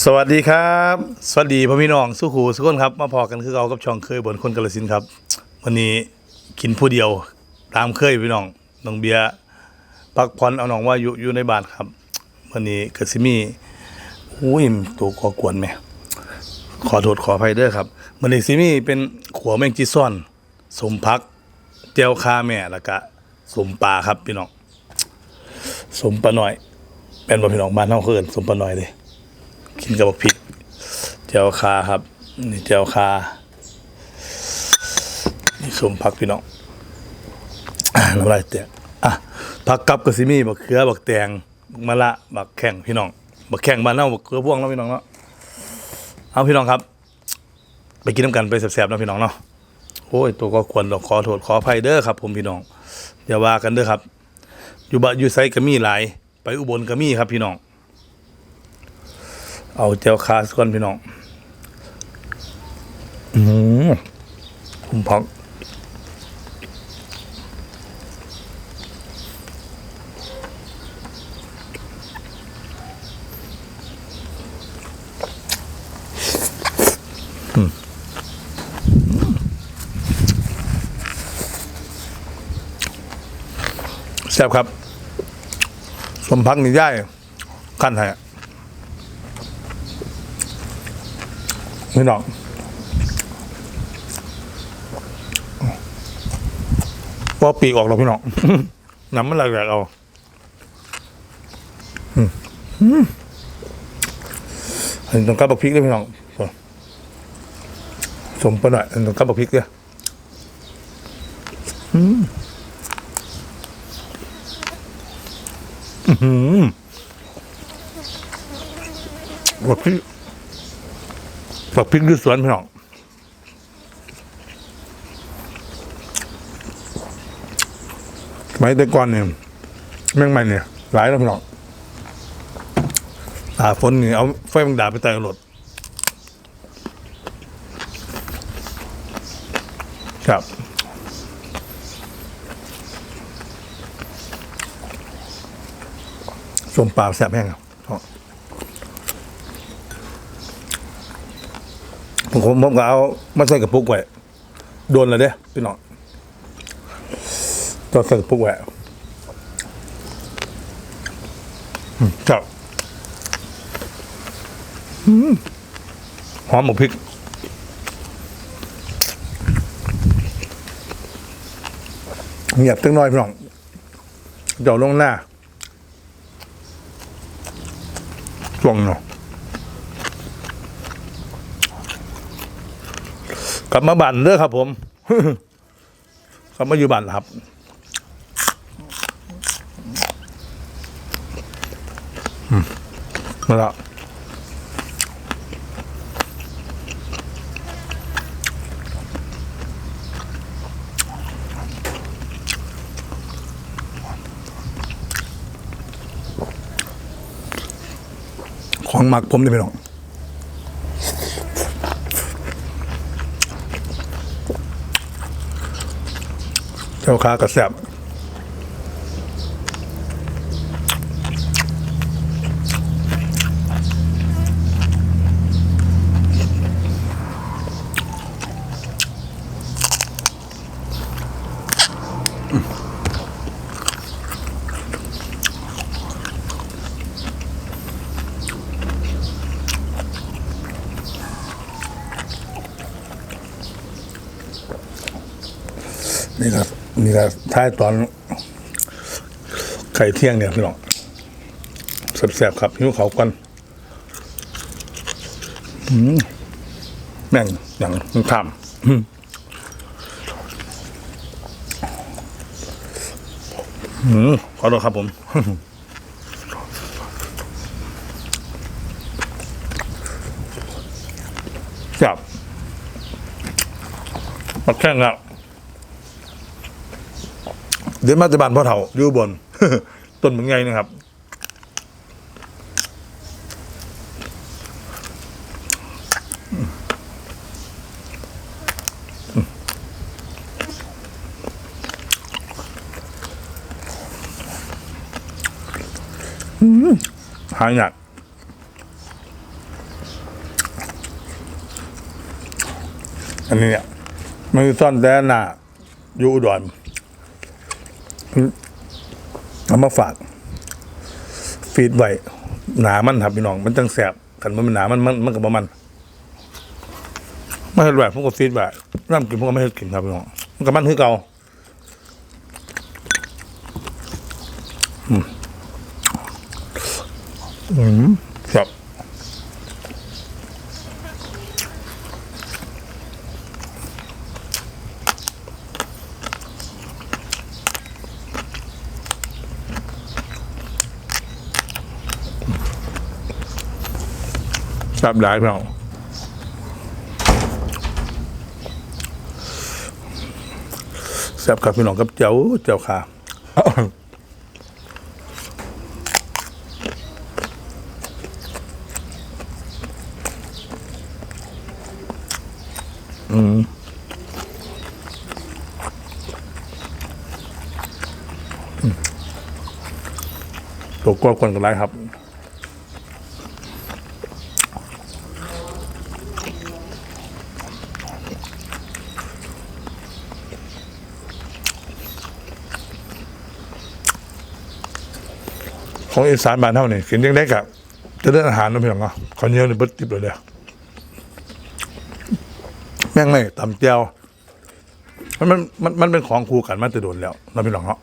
สวัสดีครับ สวัสดีพ่อพี่น้องสู้หูสุกคนครับ มาพอกันคือเรากับช่องเคยบนคนกาลสินครับวันนี้กินผู้เดียวตามเคยพี่น้องน้องเบียร์พักผ่อนเอาน้องว่าอยู่อยู่ในบ้านครับวันนี้กสิมีอุ้ยตัวก่อกวนไหมขอโทษขออภัยเด้อครับวันนี้ซิมีเป็นขัวแมงจีซ่อนสมพักเจียวคาแม่แล้วก็สมปลาครับพี่น้องสมปลาหน่อยเป็นบ่พี่น้องบ้านเฮาเคินสมปลาหน่อยเด้ กินกับบักพริกเจียวคาครับ นี่เจียวคานี่สมพักพี่น้องอ่าน้ำลายแตกอะผักกับกระสิมีบักเขือบักแตงมะละบักแข้งพี่น้องบักแข้งบ้านเน่าบักเขือพวงเนาะพี่น้องเนาะเอาพี่น้องครับ ไปกินน้ำกันไปแซ่บๆนะพี่น้องเนาะโอ้ยตัวก็ควรต้องขอโทษขออภัยเด้อครับ ผมพี่น้องอย่าว่ากันเด้อครับ อยู่บะอยู่ไซก็มีหลาย ไปอุบลก็มีครับพี่น้อง เอาเจลคาสก่อนพี่น้อง อืมผมพักแซ่บครับ สมพักนี่ย่ายขั้น ไทยพี่น้องพอปีกออกแล้วพี่น้องน้ำมันไหลแหลกเอาอืมอืมอันนี้ต้องกับบักพริกด้วยพี่น้องสมไปหน่อยอันนี้ต้องกับบักพริกด้วยอืมอื้อหือบักพริก ฝักพริกด้วยสวนพี่น้องสมัยแต่ก่อนเนี่ยแมงมันเนี่ย หลายแล้วพี่น้องอาฝนนี่เอาไฟมันดาไปใต้รถครับส้มปลาแซ่บแห้งครับ ผมผมก็เอามาใส่กระปุกไว้โดนเลยเด้พี่น้องต้องใส่กระปุกไว้ครับหอมหมกพริกเงียบตั้งน้อยพี่น้องเดี๋ยวลงหน้าช่วงเนาะ กลับมาบ้านเด้อครับ ผมกลับมาอยู่บ้านครับอืมมาแล้วของหมักผมนี่พี่น้อง ลูกค้าก็แซ่บนี่ครับ นี่ครับท้ายตอนไข่เที่ยงเนี่ยพี่น้องแสบๆครับหิวเขากันแม่งอย่างมันทำขอโทษครับผมจับมาแข่งอะ เดือนมาจะบานพ่อเถาอยู่บน ต้นเหมือนไงนะครับ หายหนักอันนี้เนี่ยมันซ่อนแต่หน้าอยู่อุดร เอามาฝาก ฟีดไว้หนามันครับพี่น้อง มันจังแสบกันมันเป็นหนามันมันมันกับมันไม่เห็นแบบผมก็ฟีดไว้น้ำกินผมก็ไม่เห็นกินครับพี่น้องมันกับมันคือเก่าอืมอืม ครับครับได้พี่น้องแซ่บครับพี่น้องกับเจ้าเจ้าขาตัวกวนคนกันไรครับ ของอีสานบ้านเท่านี่กินยังได้กับจะเรื่องอาหารนะพี่น้องเนาะขอนเหนียวนี่เบิดติบเลยเดียวแม่งไม่ตำเจียวมันมันมันมันเป็นของคู่กันมาแต่โดนแล้วนะพี่น้องเนาะ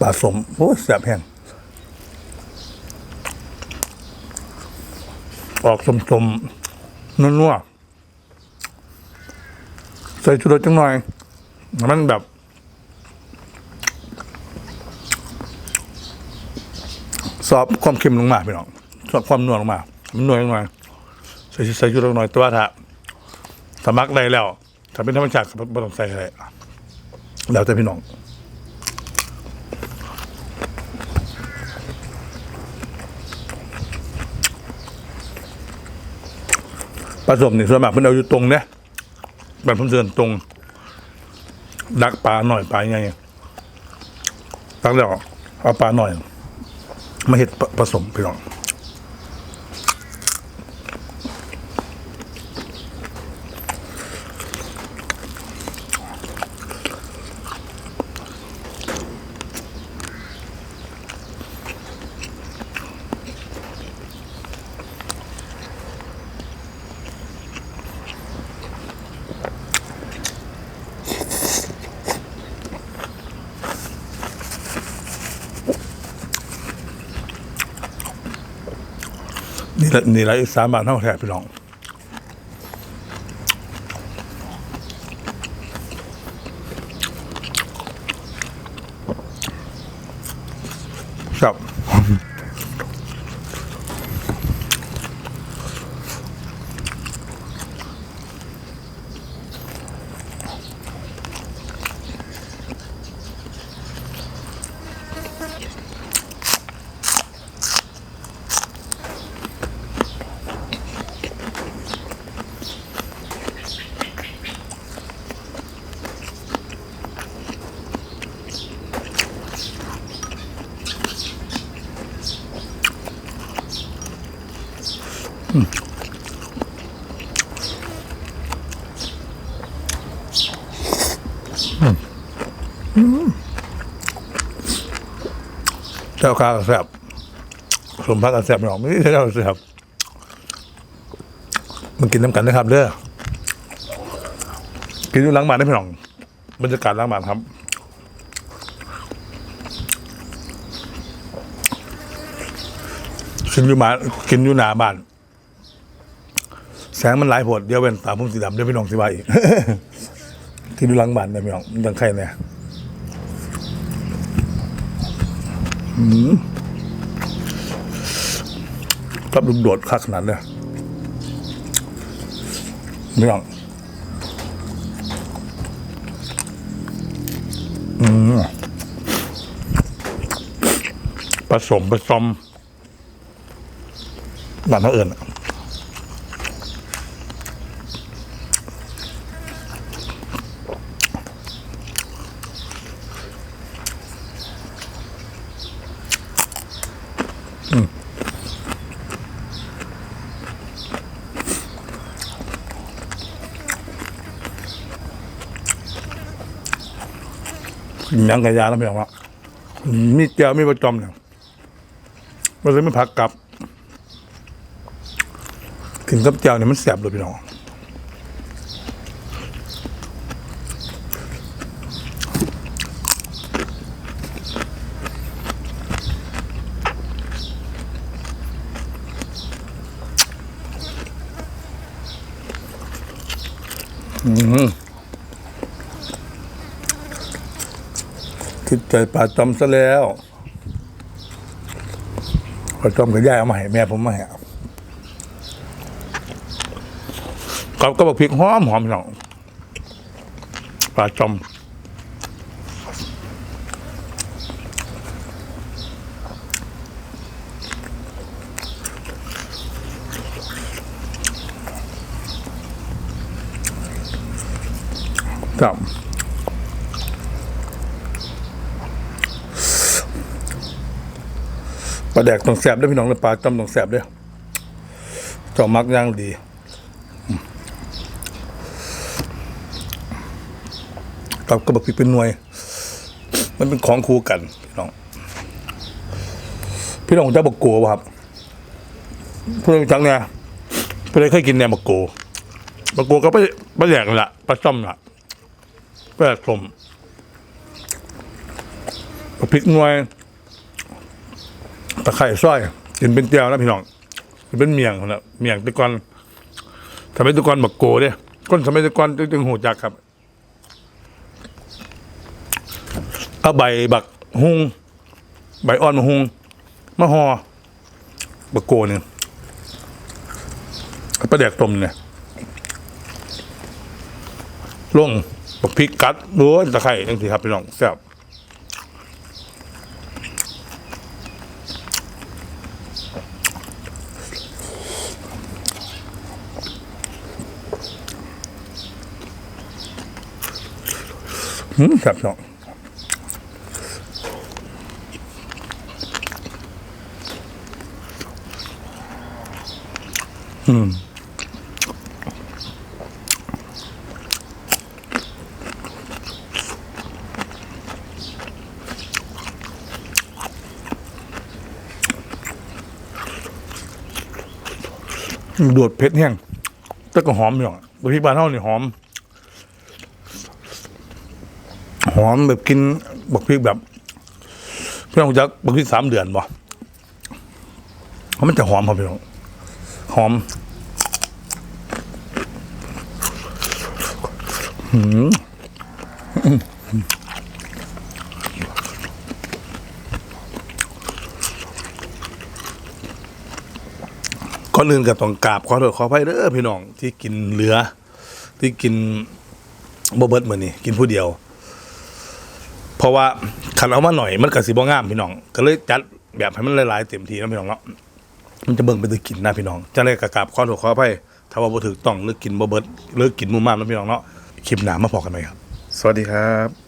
ปลาสมโอ้แสบแห้งออกสมสมๆนัวๆใส่ชูรสจังหน่อย มันแบบ สอบความเค็มลงมาพี่น้องสอบความนวลลงมา มันนวลงมาใส่ใส่ชูรสหน่อยแต่ว่าถ้าสมักได้แล้ว ถ้าเป็นธรรมชาติก็ไม่ต้องใส่อะไรแล้วแต่พี่น้องผสมนี่ส่วนมากเพิ่นเอาอยู่ตรงเนี่ยแบบเพิ่นเดินตรง ดักปลาหน่อยปลาไงตักแล้วเอาปลาหน่อย มาเห็ดผสมพี่น้อง นี่ละนี่ละอีสานบ้านเท่าแท้พี่น้องครับ เจ้าข้าวแซ่บสมพักกระแซ่บพี่น้องไม่ใช่เจ้าแซ่บมันกินน้ำกันนะครับเด้อกินอยู่หล้างบานได้พี่น้องบรรยากาศหล้างบานครับกินอยู่บ้ากินอยู่หนาบ้าน แสงมันหลายผดเดียวเป็นตาพุ่มสีดำเดี๋ยวพี่น้องสิว่าอีกกินอยู่หล้างบ้านได้พี่น้องมันจังไข่เนี่ย กับลุมโดดคักขนาดเลยไม่ต้องอืมผสมผสมบ้านเขาเอิญ ยังกะยาแล้วพี่น้องว่ามีแก้วมีประจอมเนี่ยมันเลยไม่พักกลับกินกับแก้วเนี่ยมันแสบเลยพี่น้องอืม คิดใจปลาจอมซะแล้วปลาจอมกับย่าเอามาให้แม่ผมมาให้กับก็บอกพริกหอมหอมพี่องปลาจอมครับ ปลาแดกต้องแสบด้วยพี่น้องเลยปลาจำต้องแสบด้วยจอมักย่างดีกับกระบอกพริกเป็นหน่วย มันเป็นของคู่กันพี่น้อง พี่น้องจะบอกโกป่ะครับพี่น้องจังเนี่ยพี่เลยเคยกินเนี่ยบอกโกบอกโกก็ไปปลาแดกนั่นแหละปลาจ้อมน่ะแปดสมพริกหน่วย ตะไคร่ซอยกินเป็นเจียวนะพี่น้องกินเป็นเมียงนะเมียงตะกอนทำไมตะกอนบักโกเนี่ยก้นทำไมตะกอนจึงหูจักครับเอาใบบักฮุงใบอ่อนมะฮุงมะฮอบักโกเนี่ยปลาแดกต้มเนี่ยลงบักพริกกัดรั้วตะไคร้จังสิครับพี่น้องแซ่บ หืมแซ่บพี่น้องโดดเผ็ดแห้งแต่ก็หอมอยู่บักพริกบ้านเฮานี่หอม หอมแบบกินบักพริกแบบพี่น้องจักบักพริกสามเดือนบ่เพราะมันจะหอมครับพี่น้องหอมหืมก่อนอื่นก็ต้องกราบขอโทษขออภัยเด้อพี่น้องที่กินเหลือ ที่กินบ่เบิดมื้อนี้กินผู้เดียว เพราะว่าขันเอามาหน่อยมันก็สีบ่งามพี่น้อง ก็เลยจัดแบบให้มันหลายๆเต็มทีนะพี่น้องเนาะมันจะเบิ่งไป็นตัวกินนะพี่น้องจะเลยกระกาบข้อถูกข้อไพ่ถ้าว่าบ่ถึกต้องเลือกินบ่เบิดเลือกินมุ่มากนะพี่น้องเนาะคลิปหนามาพอกันไหมครับ สวัสดีครับ